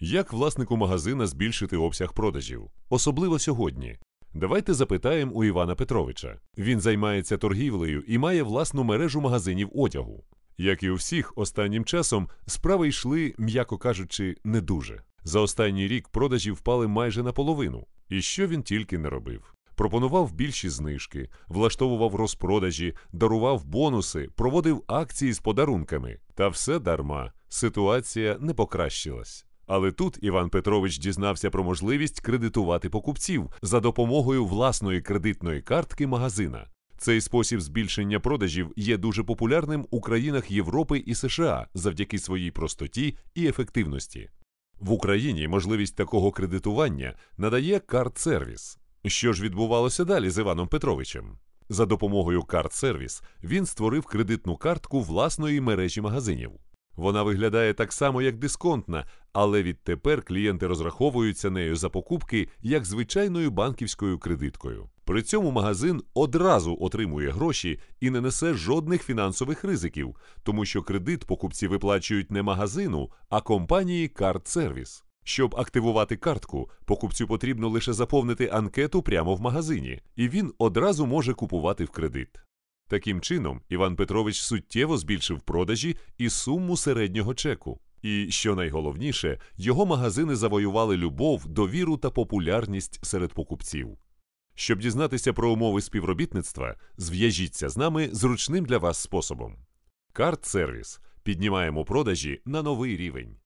Як власнику магазина збільшити обсяг продажів, особливо сьогодні? Давайте запитаємо у Івана Петровича. Він займається торгівлею і має власну мережу магазинів одягу. Як і у всіх, останнім часом справи йшли, м'яко кажучи, не дуже. За останній рік продажі впали майже наполовину. І що він тільки не робив. Пропонував більші знижки, влаштовував розпродажі, дарував бонуси, проводив акції з подарунками. Та все дарма. Ситуація не покращилась. Але тут Іван Петрович дізнався про можливість кредитувати покупців за допомогою власної кредитної картки магазина. Цей спосіб збільшення продажів є дуже популярним у країнах Європи і США завдяки своїй простоті і ефективності. В Україні можливість такого кредитування надає карт-сервіс. Що ж відбувалося далі з Іваном Петровичем? За допомогою карт-сервіс він створив кредитну картку власної мережі магазинів. Вона виглядає так само, як дисконтна, але відтепер клієнти розраховуються нею за покупки як звичайною банківською кредиткою. При цьому магазин одразу отримує гроші і не несе жодних фінансових ризиків, тому що кредит покупці виплачують не магазину, а компанії карт-сервіс. Щоб активувати картку, покупцю потрібно лише заповнити анкету прямо в магазині, і він одразу може купувати в кредит. Таким чином, Іван Петрович суттєво збільшив продажі і суму середнього чеку. І, що найголовніше, його магазини завоювали любов, довіру та популярність серед покупців. Щоб дізнатися про умови співробітництва, зв'яжіться з нами зручним для вас способом. Карт-сервіс. Піднімаємо продажі на новий рівень.